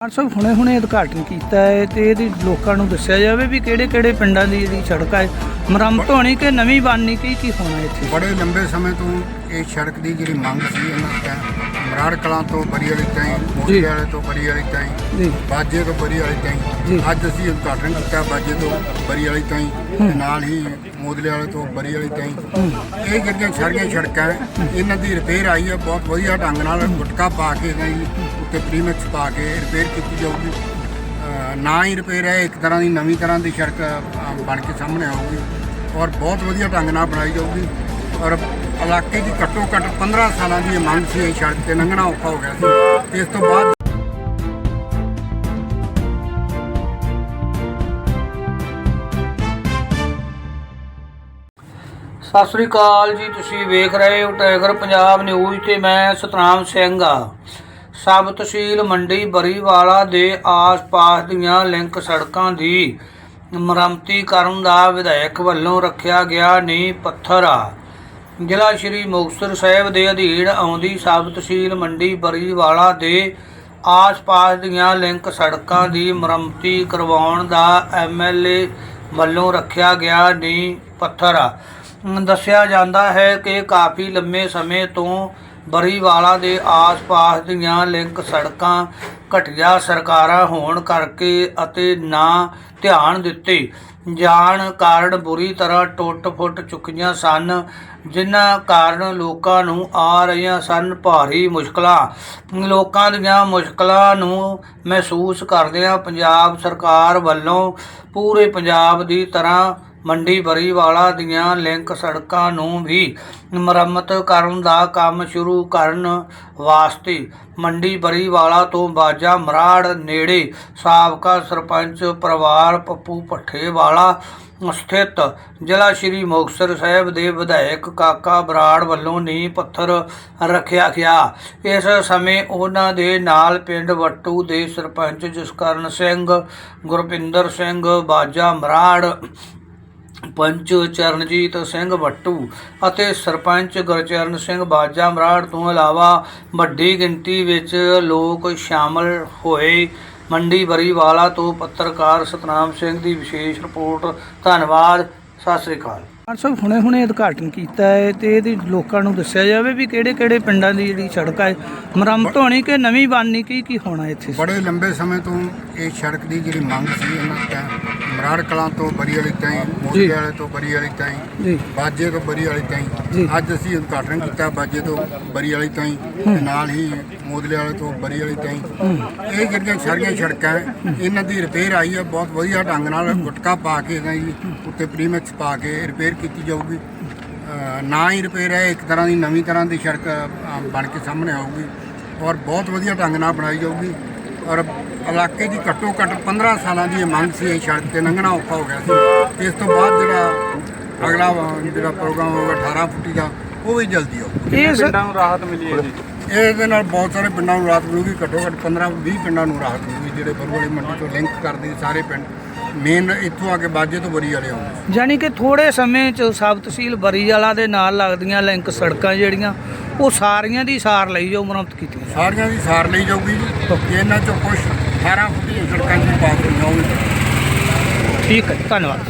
ਸਰਕਾਰ ਸਾਹਿਬ ਹੁਣੇ ਹੁਣੇ ਉਦਘਾਟਨ ਕੀਤਾ ਹੈ ਤੇ ਇਹਦੀ ਲੋਕਾਂ ਨੂੰ ਦੱਸਿਆ ਜਾਵੇ ਵੀ ਕਿਹੜੇ ਕਿਹੜੇ ਪਿੰਡਾਂ ਦੀ ਜਿਹੜੀ ਸੜਕ ਹੈ। ਮੁਰੰਮਤ ਹੋਣੀ ਕਿ ਨਵੀਂ ਬਣਨੀ ਕੀ ਕੀ ਹੋਣਾ ਇੱਥੇ? ਬੜੇ ਲੰਬੇ ਸਮੇਂ ਤੋਂ ਇਹ ਸੜਕ ਦੀ ਜਿਹੜੀ ਮੰਗ ਸੀ ਇਹਨਾਂ ਦਾ ਮਰਾੜ ਕਲਾਂ ਤੋਂ ਬਰੀ ਵਾਲੀ ਤਾਈਂ ਮੋਦੀ ਵਾਲੇ ਤੋਂ ਬਰੀ ਵਾਲੀ ਤਾਈਂ ਬਾਜੇ ਤੋਂ ਬਰੀ ਵਾਲੀ। ਤਾਈਂ। ਅੱਜ ਅਸੀਂ ਉਦਘਾਟਨ ਕੀਤਾ ਬਾਜੇ ਤੋਂ ਬਰੀ ਵਾਲੀ ਤਾਈਂ ਤੇ ਨਾਲ ਹੀ ਮੋਦਲੇ ਵਾਲੇ ਤੋਂ ਬਰੀ ਵਾਲੀ ਤਾਈ ਇਹ ਜਿਹੜੀਆਂ ਸਾਰੀਆਂ ਸੜਕਾਂ ਹੈ, ਇਹਨਾਂ ਦੀ ਰਿਪੇਅਰ ਆਈ ਹੈ ਬਹੁਤ ਵਧੀਆ ਢੰਗ ਨਾਲ ਗੁਟਕਾ ਪਾ ਕੇ ਇਹਨਾਂ ਦੀ ਉੱਤੇ ਪ੍ਰੀਮਿਕਸ ਪਾ ਕੇ ਰਿਪੇਅਰ ਕੀਤੀ ਜਾਊਗੀ। ਅਹ ਨਾ ਹੀ ਰਿਪੇਅਰ ਹੈ ਇੱਕ ਤਰ੍ਹਾਂ ਦੀ ਨਵੀਂ ਤਰ੍ਹਾਂ ਦੀ ਸੜਕ ਅਹ, ਬਣ ਕੇ ਸਾਹਮਣੇ ਆਊਗੀ ਔਰ ਬਹੁਤ ਵਧੀਆ ਢੰਗ ਨਾਲ ਬਣਾਈ ਜਾਊਗੀ। ਔਰ ਇਲਾਕੇ ਦੀ ਘੱਟੋ ਘੱਟ 15 ਸਾਲਾਂ ਦੀ ਇਹ ਮੰਗ ਸੀ ਇਹ ਸੜਕ ਤੇ ਲੰਘਣਾ ਔਖਾ ਹੋ ਗਿਆ ਸੀ। ਇਸ ਤੋਂ ਬਾਅਦ ਸਤਿ ਸ੍ਰੀ ਅਕਾਲ ਜੀ, ਤੁਸੀਂ ਵੇਖ ਰਹੇ ਹੋ ਟਾਈਗਰ ਪੰਜਾਬ ਨਿਊਜ਼ ਤੇ ਮੈਂ ਸਤਨਾਮ ਸਿੰਘ ਆ। ਸਬ ਤਹਿਸੀਲ ਮੰਡੀ ਬਰੀਵਾਲਾ ਦੇ ਆਸ-ਪਾਸ ਦੀਆਂ ਲਿੰਕ ਸੜਕਾਂ ਦੀ ਮੁਰੰਮਤੀ ਕਰਨ ਦਾ ਵਿਧਾਇਕ ਵੱਲੋਂ ਰੱਖਿਆ ਗਿਆ ਨੀਂਹ ਪੱਥਰ ਆ। ਜ਼ਿਲ੍ਹਾ ਸ਼੍ਰੀ ਮੁਕਤਸਰ ਸਾਹਿਬ ਦੇ ਅਧੀਨ ਆਉਂਦੀ ਸਬ ਤਹਿਸੀਲ ਮੰਡੀ ਬਰੀਵਾਲਾ ਦੇ ਆਸ-ਪਾਸ ਦੀਆਂ ਲਿੰਕ ਸੜਕਾਂ ਦੀ ਮੁਰੰਮਤੀ ਕਰਵਾਉਣ ਦਾ ਐਮਐਲਏ ਵੱਲੋਂ ਰੱਖਿਆ ਗਿਆ ਨੀਂਹ ਪੱਥਰ ਆ। ਦੱਸਿਆ ਜਾਂਦਾ ਹੈ ਕਿ ਕਾਫੀ ਲੰਮੇ ਸਮੇਂ ਤੋਂ ਬਰੀਵਾਲਾ ਦੇ ਆਸ-ਪਾਸ ਦੀਆਂ ਲਿੰਕ ਸੜਕਾਂ ਘਟੀਆ ਸਰਕਾਰਾਂ ਹੋਣ ਕਰਕੇ ਅਤੇ ਨਾ ਧਿਆਨ ਦਿੱਤੇ। ਜਾਣ ਕਾਰਨ ਬੁਰੀ ਤਰ੍ਹਾਂ ਟੁੱਟ-ਫੁੱਟ ਚੁੱਕੀਆਂ ਸਨ, ਜਿਨ੍ਹਾਂ ਕਾਰਨ ਲੋਕਾਂ ਨੂੰ ਆ ਰਹੀਆਂ ਸਨ ਭਾਰੀ ਮੁਸ਼ਕਲਾਂ। ਲੋਕਾਂ ਦੀਆਂ ਮੁਸ਼ਕਲਾਂ ਨੂੰ ਮਹਿਸੂਸ ਕਰਦਿਆਂ ਪੰਜਾਬ ਸਰਕਾਰ ਵੱਲੋਂ ਪੂਰੇ ਪੰਜਾਬ ਦੀ ਤਰ੍ਹਾਂ ਮੰਡੀ ਬਰੀਵਾਲਾ ਦੀਆਂ ਲਿੰਕ ਸੜਕਾਂ ਨੂੰ ਵੀ ਮੁਰੰਮਤ ਕਰਨ ਦਾ ਕੰਮ ਸ਼ੁਰੂ ਕਰਨ ਵਾਸਤੇ ਮੰਡੀ ਬਰੀਵਾਲਾ ਤੋਂ ਬਾਜਾ ਮਰਾੜ ਨੇੜੇ ਸਾਬਕਾ ਸਰਪੰਚ ਪਰਿਵਾਰ ਪੱਪੂ ਭੱਠੇਵਾਲਾ ਸਥਿਤ ਜ਼ਿਲ੍ਹਾ ਸ਼੍ਰੀ ਮੁਕਤਸਰ ਸਾਹਿਬ ਦੇ ਵਿਧਾਇਕ ਕਾਕਾ ਬਰਾੜ ਵੱਲੋਂ ਨੀਂਹ ਪੱਥਰ ਰੱਖਿਆ ਗਿਆ। ਇਸ ਸਮੇਂ ਉਹਨਾਂ ਦੇ ਨਾਲ ਪਿੰਡ ਵੱਟੂ ਦੇ ਸਰਪੰਚ ਜਸਕਰਨ ਸਿੰਘ, ਗੁਰਪਿੰਦਰ ਸਿੰਘ, ਬਾਜਾ ਮਰਾੜ ਪੰਚ ਚਰਨਜੀਤ ਸਿੰਘ ਵੱਟੂ ਅਤੇ ਸਰਪੰਚ ਗੁਰਚਰਨ ਸਿੰਘ ਬਾਜਾ ਮਰਾੜ ਤੋਂ ਇਲਾਵਾ ਵੱਡੀ ਗਿਣਤੀ ਵਿੱਚ ਲੋਕ ਸ਼ਾਮਲ ਹੋਏ। ਮੰਡੀ ਬਰੀਵਾਲਾ ਤੋਂ ਪੱਤਰਕਾਰ ਸਤਨਾਮ ਸਿੰਘ ਦੀ ਵਿਸ਼ੇਸ਼ ਰਿਪੋਰਟ। ਧੰਨਵਾਦ। ਸਤਿ ਸ੍ਰੀ ਅਕਾਲ। ਸਾਹਿਬ ਹੁਣੇ ਹੁਣੇ ਉਦਘਾਟਨ ਕੀਤਾ ਹੈ ਤੇ ਇਹਦੀ ਲੋਕਾਂ ਨੂੰ ਦੱਸਿਆ ਜਾਵੇ ਵੀ ਕਿਹੜੇ ਕਿਹੜੇ ਪਿੰਡਾਂ ਦੀ ਜਿਹੜੀ ਸੜਕ ਹੈ ਮੁਰੰਮਤ ਹੋਣੀ ਕਿ ਨਵੀਂ ਬਣਨੀ ਕੀ ਕੀ ਹੋਣਾ ਇੱਥੇ? ਬੜੇ ਲੰਬੇ ਸਮੇਂ ਤੋਂ ਇਹ ਸੜਕ ਦੀ ਜਿਹੜੀ ਮੰਗ ਸੀ ਇਹਨਾਂ ਦਾ ਮਰਾੜ ਕਲਾਂ ਤੋਂ ਬਰੀ ਵਾਲੀ ਤਾਈਂ ਮੋਦੀ ਵਾਲੇ ਤੋਂ ਬਰੀ ਵਾਲੀ ਤਾਈਂ ਜੀ। ਬਾਜੇ ਤੋਂ ਬਰੀ ਵਾਲੀ। ਤਾਈਂ। ਅੱਜ ਅਸੀਂ ਉਦਘਾਟਨ ਕੀਤਾ ਬਾਜੇ ਤੋਂ ਬਰੀ ਵਾਲੀ ਤਾਈਂ ਤੇ ਨਾਲ ਹੀ ਮੋਦਲੇ ਵਾਲੇ ਤੋਂ ਬਰੀ ਵਾਲੀ ਤਾਈਂ। ਇਹ ਜਿਹੜੀਆਂ ਸਾਰੀਆਂ ਸੜਕਾਂ ਇਹਨਾਂ ਦੀ ਰਿਪੇਅਰ ਆਈ ਹੈ ਬਹੁਤ ਵਧੀਆ ਢੰਗ ਨਾਲ ਗੁਟਕਾ ਪਾ ਕੇ ਇਹਨਾਂ ਦੀ ਉੱਤੇ ਪ੍ਰੀਮਿਕਸ ਪਾ ਕੇ ਰਿਪੇਅਰ ਕੀਤੀ ਜਾਊਗੀ। ਨਾ ਹੀ ਰਿਪੇਅਰ ਹੈ ਇੱਕ ਤਰ੍ਹਾਂ ਦੀ ਨਵੀਂ ਤਰ੍ਹਾਂ ਦੀ ਸੜਕ ਬਣ ਕੇ ਸਾਹਮਣੇ ਆਊਗੀ ਔਰ ਬਹੁਤ ਵਧੀਆ ਢੰਗ ਨਾਲ ਬਣਾਈ ਜਾਊਗੀ ਔਰ ਇਲਾਕੇ ਦੀ ਘੱਟੋ ਘੱਟ 15 ਸਾਲਾਂ ਦੀ ਇਹ ਮੰਗ ਸੀ ਇਹ ਸੜਕ ਤੇ ਲੰਘਣਾ ਔਖਾ ਹੋ ਗਿਆ ਸੀ। ਇਸ ਤੋਂ ਬਾਅਦ ਜਿਹੜਾ ਅਗਲਾ ਜਿਹੜਾ ਪ੍ਰੋਗਰਾਮ ਹੋਊਗਾ 18 ਫੁੱਟੀ ਦਾ ਉਹ ਵੀ ਜਲਦੀ ਹੋਊ ਇਹ ਪਿੰਡਾਂ ਨੂੰ ਰਾਹਤ ਮਿਲੀ ਹੈ ਜੀ? ਇਹਦੇ ਨਾਲ ਬਹੁਤ ਸਾਰੇ ਪਿੰਡਾਂ ਨੂੰ ਰਾਹਤ ਮਿਲੂਗੀ ਘੱਟੋ ਘੱਟ 15 20 ਪਿੰਡਾਂ ਨੂੰ ਰਾਹਤ ਮਿਲੂਗੀ ਜਿਹੜੇ ਬਰਵਾਲੀ ਮੰਡੀ ਤੋਂ ਲਿੰਕ ਕਰਦੇ ਸਾਰੇ ਪਿੰਡ। ਮੇਨ ਇੱਥੋਂ ਆ ਕੇ ਬਾਜੇ ਤੋਂ ਬਰੀ ਵਾਲੇ ਆਉਂਦੇ। ਯਾਨੀ ਕਿ ਥੋੜੇ ਸਮੇਂ ਚ ਸਬ ਤਹਿਸੀਲ ਬਰੀਵਾਲਾ ਦੇ ਨਾਲ ਲੱਗਦੀਆਂ ਲਿੰਕ ਸੜਕਾਂ ਜਿਹੜੀਆਂ ਉਹ ਸਾਰੀਆਂ ਦੀ ਸਾਰ ਲਈ ਜੋ ਮੁਰੰਮਤ ਕੀਤੀ ਜਾਵੇ। ਸਾਰੀਆਂ ਦੀ ਸਾਰ ਲਈ ਜਾਊਗੀ ਜੀ। ਇਹਨਾਂ ਚੋਂ ਕੁਝ 18 ਫੁੱਟੀ ਸੜਕਾਂ ਦੀ ਪਾਸ ਉਹ ਵੀ ਠੀਕ ਹੈ ਧੰਨਵਾਦ।